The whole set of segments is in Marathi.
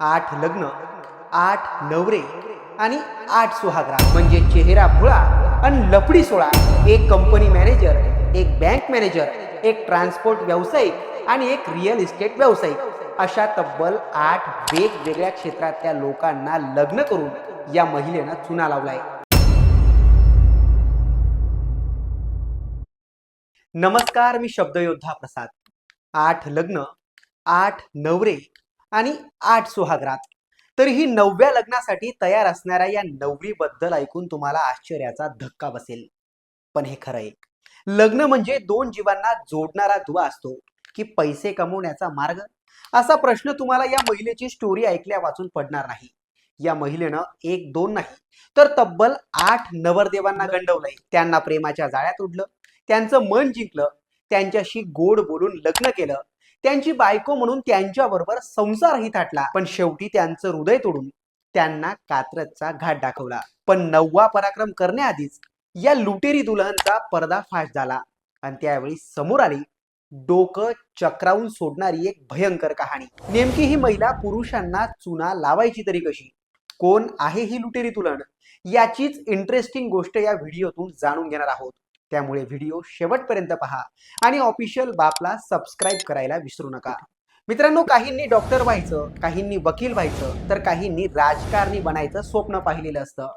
आठ लग्न आठ नवरे आणि आठ सुहागरा म्हणजे चेहरा भुळा आणि लपडी सोळा. एक कंपनी मॅनेजर एक बँक मॅनेजर एक ट्रान्सपोर्ट व्यावसायिक आणि एक रिअल इस्टेट व्यावसायिक. अशा तब्बल आठ वेगवेगळ्या क्षेत्रातल्या लोकांना लग्न करून या महिलेनं चुना लावलाय नमस्कार मी शब्दयोद्धा प्रसाद. आठ लग्न आठ नवरे आणि आठ सुहागरात. ही नवव्या लग्नासाठी तयार असणाऱ्या या नवरीबद्दल ऐकून तुम्हाला आश्चर्याचा धक्का बसेल. पण हे खरं आहे. लग्न म्हणजे दोन जीवांना जोडणारा दुवा असतो की पैसे कमवण्याचा मार्ग. असा प्रश्न तुम्हाला या महिलेची स्टोरी ऐकल्या वाचून पडणार नाही. या महिलेनं एक दोन नाही तर तब्बल आठ नवरदेवांना गंडवलंय. त्यांना प्रेमाच्या जाळ्यात उडलं त्यांचं मन जिंकलं त्यांच्याशी गोड बोलून लग्न केलं त्यांची बायको म्हणून त्यांच्याबरोबर संसारही थाटला. पण शेवटी त्यांचं हृदय तोडून त्यांना कात्रजचा घाट दाखवला. पण नववा पराक्रम करण्याआधीच या लुटेरी दुल्हनचा पर्दाफाश झाला. आणि त्यावेळी समोर आली डोकं चक्रावून सोडणारी एक भयंकर कहाणी. नेमकी ही महिला पुरुषांना चुना लावायची तरी कशी? कोण आहे ही लुटेरी दुल्हन? याचीच इंटरेस्टिंग गोष्ट या व्हिडिओतून जाणून घेणार आहोत. त्यामुळे व्हिडिओ शेवटपर्यंत पहा आणि ऑफिशियल बापला सबस्क्राईब करायला विसरू नका. मित्रांनो काहींनी डॉक्टर व्हायचं काहींनी वकील व्हायचं तर काहींनी राजकारणी बनायचं स्वप्न पाहिलेलं असतं.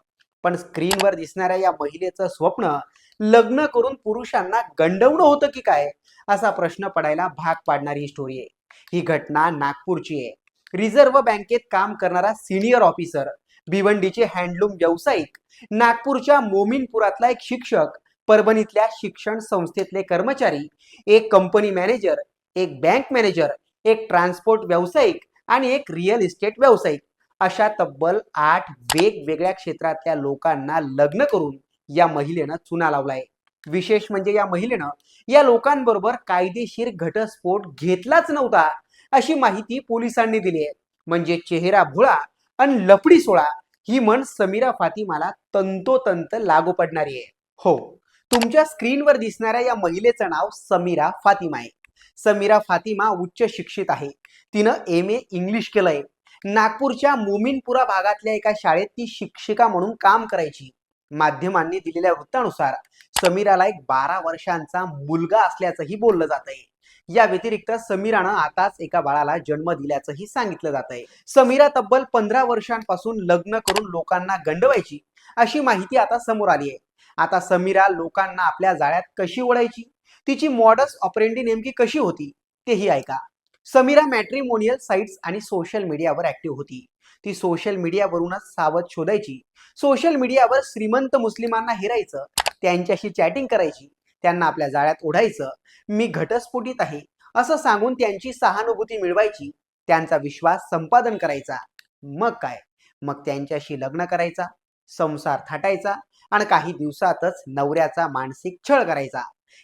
पण स्क्रीनवर दिसणाऱ्या या महिलेचं स्वप्न लग्न करून पुरुषांना गंडवणं होतं की काय? असा प्रश्न पडायला भाग पाडणारी ही स्टोरी आहे. ही घटना नागपूरची आहे. रिझर्व्ह बँकेत काम करणारा सिनियर ऑफिसर भिवंडीचे हँडलूम व्यावसायिक नागपूरच्या मोमीनपुरातला एक शिक्षक परभणीतल्या शिक्षण संस्थेतले कर्मचारी एक कंपनी मॅनेजर एक बँक मॅनेजर एक ट्रान्सपोर्ट व्यावसायिक आणि एक रिअल इस्टेट व्यावसायिक अशा तब्बल आठ वेगवेगळ्या क्षेत्रातल्या लोकांना लग्न करून या महिलेनं चुना लावलाय विशेष म्हणजे या महिलेनं या लोकांबरोबर कायदेशीर घटस्फोट घेतलाच नव्हता अशी माहिती पोलिसांनी दिली आहे. म्हणजे चेहरा भुळा आणि लपडी सोळा ही म्हण समीरा फातिमाला तंतोतंत लागू पडणारी आहे. हो. तुमच्या स्क्रीनवर दिसणाऱ्या या महिलेचं नाव समीरा फातिमा आहे. समीरा फातिमा उच्च शिक्षित आहे. तिनं एम ए इंग्लिश केलंय. नागपूरच्या मोमीनपुरा भागातल्या एका शाळेत ती शिक्षिका म्हणून काम करायची. माध्यमांनी दिलेल्या वृत्तानुसार समीराला एक बारा वर्षांचा मुलगा असल्याचंही बोललं जात आहे या व्यतिरिक्त समीरानं आताच एका बाळाला जन्म दिल्याचंही सांगितलं जात आहे समीरा तब्बल पंधरा वर्षांपासून लग्न करून लोकांना गंडवायची अशी माहिती आता समोर आली आहे. आता समीरा लोकांना आपल्या जाळ्यात कशी ओढायची? तिची मॉडस ऑपरेंडी नेमकी कशी होती? तेही ऐका. Samira matrimonial sites and social मीडियावर ऍक्टिव्ह होती. ती सोशल मीडियावरूनच सावध शोधायची. सोशल मीडियावर श्रीमंत मुस्लिमांना हेरायचं. त्यांच्याशी चॅटिंग करायची. त्यांना आपल्या जाळ्यात ओढायचं. मी घटस्फोटीत आहे. असं सांगून त्यांची सहानुभूती मिळवायची. त्यांचा विश्वास संपादन करायचा. मग काय? मग त्यांच्याशी लग्न करायचा संसार थाटायचा आणि काही दिवसातच नवऱ्याचा मानसिक छळ करायचा.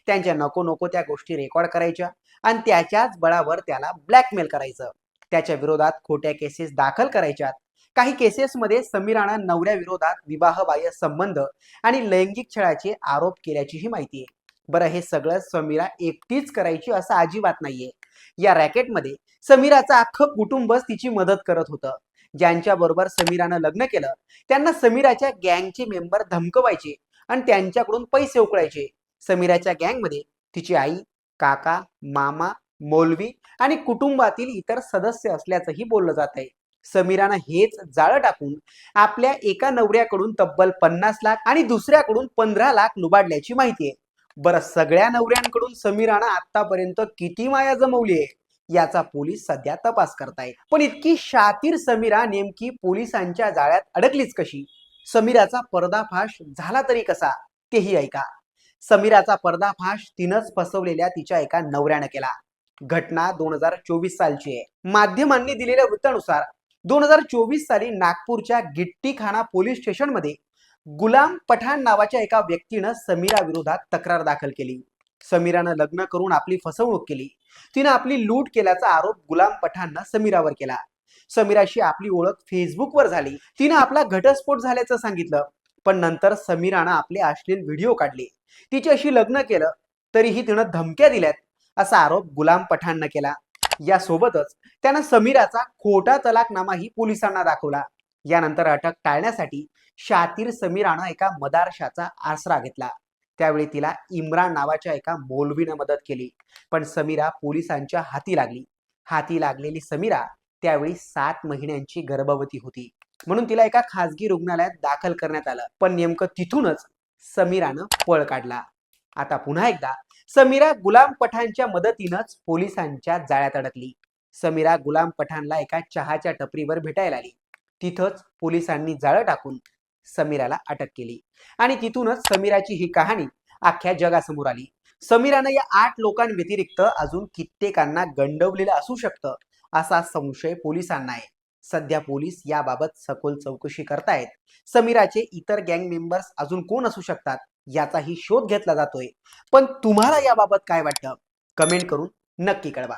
त्यांच्या नको नको त्या गोष्टी रेकॉर्ड करायच्या आणि त्याच्याच बळावर त्याला ब्लॅकमेल करायचं. त्याच्या विरोधात खोट्या केसेस दाखल करायच्यात. काही केसेसमध्ये समीरानं नवऱ्या विरोधात विवाहबाह्य संबंध आणि लैंगिक छळाचे आरोप केल्याचीही माहिती आहे. बरं हे सगळं समीरा एकटीच करायची असं अजिबात नाहीये. या रॅकेटमध्ये समीराचं अख्खं कुटुंबच तिची मदत करत होतं. ज्यांच्या बरोबर समीरानं लग्न केलं त्यांना समीराच्या गँगचे मेंबर धमकवायचे आणि त्यांच्याकडून पैसे उकळायचे. समीराच्या गँगमध्ये तिची आई काका मामा मौलवी आणि कुटुंबातील इतर सदस्य असल्याचंही बोललं जात आहे. समीरानं हेच जाळं टाकून आपल्या एका नवऱ्याकडून तब्बल पन्नास लाख आणि दुसऱ्याकडून पंधरा लाख लुबाडल्याची माहिती आहे. बरं सगळ्या नवऱ्यांकडून समीरानं आतापर्यंत किती माया जमवली आहे याचा पोलीस सध्या तपास करतायत. पण इतकी शातीर समीरा नेमकी पोलिसांच्या जाळ्यात अडकलीच कशी? समीराचा पर्दाफाश झाला तरी कसा? तेही ऐका. समीराचा पर्दाफाश तिनंच फसवलेल्या तिच्या एका नवऱ्यानं केला. घटना दोन हजार चोवीस सालची आहे. माध्यमांनी दिलेल्या वृत्तानुसार दोन हजार चोवीस साली नागपूरच्या गिट्टीखाना पोलीस स्टेशनमध्ये गुलाम पठाण नावाच्या एका व्यक्तीनं समीरा विरोधात तक्रार दाखल केली. समीरानं लग्न करून आपली फसवणूक केली. तिनं आपली लूट केल्याचा आरोप गुलाम पठाणनं समीरावर केला. समीराशी आपली ओळख फेसबुकवर झाली. तिनं आपला घटस्फोट झाल्याचं सांगितलं. पण नंतर समीरानं आपले अश्लील व्हिडिओ काढले. तिच्याशी लग्न केलं तरीही तिनं धमक्या दिल्यात असा आरोप गुलाम पठाणनं केला. यासोबतच त्यानं समीराचा खोटा तलाकनामाही पोलिसांना दाखवला. यानंतर अटक टाळण्यासाठी शातीर समीरानं एका मदारशाचा आसरा घेतला. त्यावेळी तिला इम्रान नावाच्या एका मौलवीनं मदत केली. पण समीरा पोलिसांच्या हाती लागली. हाती लागलेली समीरा त्यावेळी सात महिन्यांची गर्भवती होती. म्हणून तिला एका खासगी रुग्णालयात दाखल करण्यात आलं. पण नेमकं तिथूनच समीरानं पळ काढला. आता पुन्हा एकदा समीरा गुलाम पठाणच्या मदतीनंच पोलिसांच्या जाळ्यात अडकली. समीरा गुलाम पठाणला एका चहाच्या टपरीवर भेटायला आली. तिथंच पोलिसांनी जाळं टाकून समीराला अटक केली. आणि तिथूनच समीराची ही कहाणी अख्ख्या जगासमोर आली. समीरानं या आठ लोकांव्यतिरिक्त अजून कित्येकांना गंडवलेलं असू शकतं असा संशय पोलिसांना आहे. सध्या पोलीस याबाबत सखोल चौकशी करतायत. समीराचे इतर गँग मेंबर्स अजून कोण असू शकतात याचाही शोध घेतला जातोय. पण तुम्हाला याबाबत काय वाटतं? कमेंट करून नक्की कळवा.